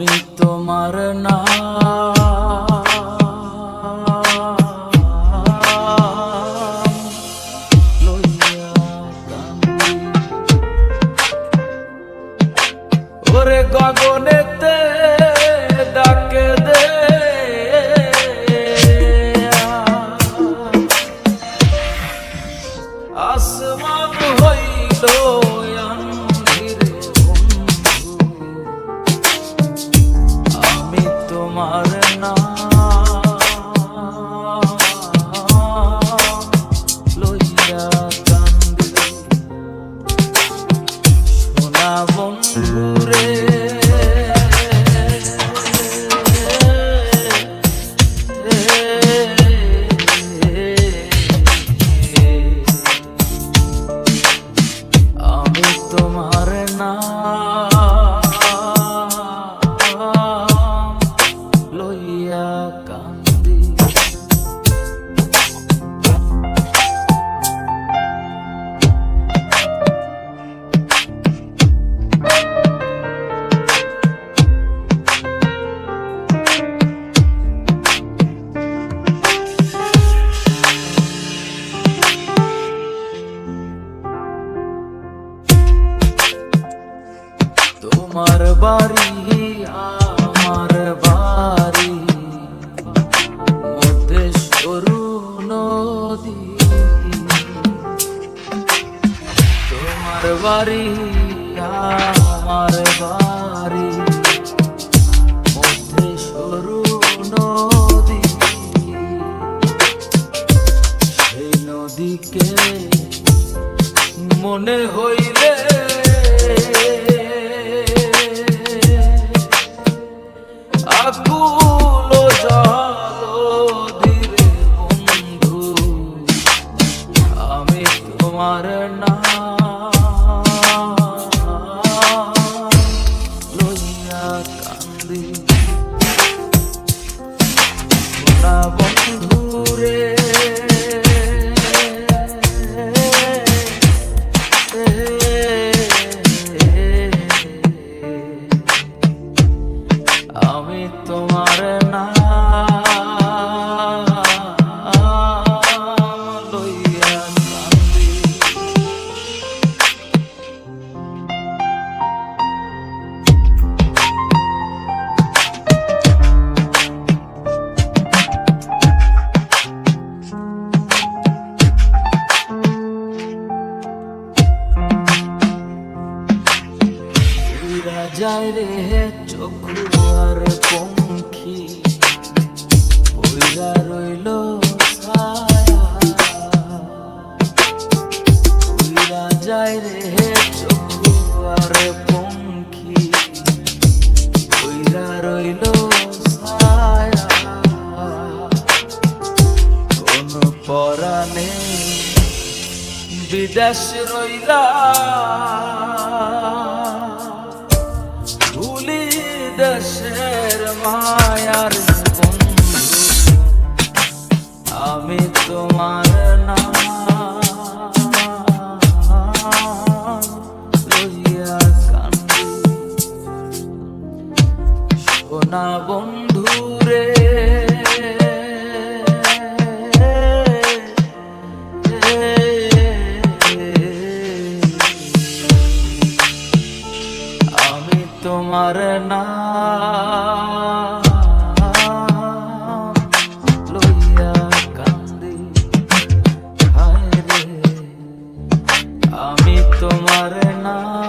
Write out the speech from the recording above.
আমি তোমার না। ওরে গগনেতে ডাকে দে। আসমান হইল সোনা বাড়ি, আমার বাড়ি। মধ্যে সরু নদী। তোমার বাড়ি, আমার বাড়ি। মধ্যে সরু নদী। সেই নদীকে মনে হইলে বন্ধু রে আমি তোমার না যায় রে চক্ষু আর পঙ্খী। উইরা রইল ছায়া। যায় রে চক্ষু আর পঙ্খী। উইরা রইল ছায়া। কোন পরাণে বিদেশ রইলা। দেশের মায়ার বন্ধু আমি তোমার নাম সোনা বন্ধু রে আমি তোমার না তোমার না